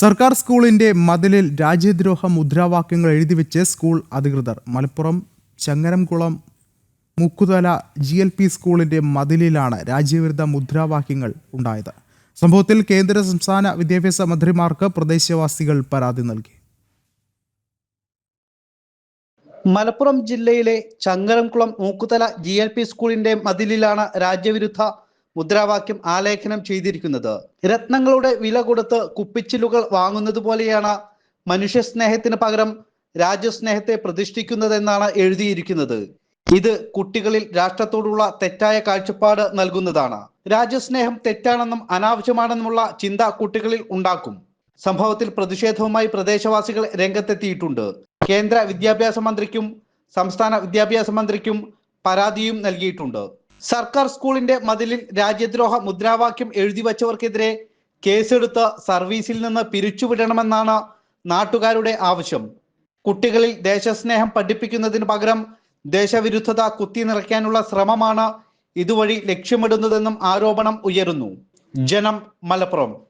സർക്കാർ സ്കൂളിന്റെ മതിലിൽ രാജ്യദ്രോഹ മുദ്രാവാക്യങ്ങൾ എഴുതിവെച്ച് സ്കൂൾ അധികൃതർ. Malappuram Changaramkulam Mukkuthala G L P സ്കൂളിന്റെ മതിലിലാണ് രാജ്യവിരുദ്ധ മുദ്രാവാക്യങ്ങൾ ഉണ്ടായത്. സംഭവത്തിൽ കേന്ദ്ര സംസ്ഥാന വിദ്യാഭ്യാസ മന്ത്രിമാർക്ക് പ്രദേശവാസികൾ പരാതി നൽകി. മലപ്പുറം ജില്ലയിലെ Changaramkulam Mookkuthala G L P സ്കൂളിന്റെ മതിലിലാണ് രാജ്യവിരുദ്ധ മുദ്രാവാക്യം ആലേഖനം ചെയ്തിരിക്കുന്നത്. രത്നങ്ങളുടെ വില കൊടുത്ത് കുപ്പിച്ചിലുകൾ വാങ്ങുന്നത് പോലെയാണ് മനുഷ്യസ്നേഹത്തിന് പകരം രാജ്യസ്നേഹത്തെ പ്രതിഷ്ഠിക്കുന്നതെന്നാണ് എഴുതിയിരിക്കുന്നത്. ഇത് കുട്ടികളിൽ രാഷ്ട്രത്തോടുള്ള തെറ്റായ കാഴ്ചപ്പാട് നൽകുന്നതാണ്. രാജ്യസ്നേഹം തെറ്റാണെന്നും അനാവശ്യമാണെന്നുമുള്ള ചിന്ത കുട്ടികളിൽ ഉണ്ടാക്കും. സംഭവത്തിൽ പ്രതിഷേധവുമായി പ്രദേശവാസികൾ രംഗത്തെത്തിയിട്ടുണ്ട്. കേന്ദ്ര വിദ്യാഭ്യാസ മന്ത്രിക്കും സംസ്ഥാന വിദ്യാഭ്യാസ മന്ത്രിക്കും പരാതിയും നൽകിയിട്ടുണ്ട്. സർക്കാർ സ്കൂളിന്റെ മതിലിൽ രാജ്യദ്രോഹ മുദ്രാവാക്യം എഴുതി വച്ചവർക്കെതിരെ കേസെടുത്ത് സർവീസിൽ നിന്ന് പിരിച്ചുവിടണമെന്നാണ് നാട്ടുകാരുടെ ആവശ്യം. കുട്ടികളിൽ ദേശസ്നേഹം പഠിപ്പിക്കുന്നതിന് പകരം ദേശവിരുദ്ധത കുത്തി നിറയ്ക്കാനുള്ള ശ്രമമാണ് ഇതുവഴി ലക്ഷ്യമിടുന്നതെന്നും ആരോപണം ഉയരുന്നു. ജനം മലപ്പുറം.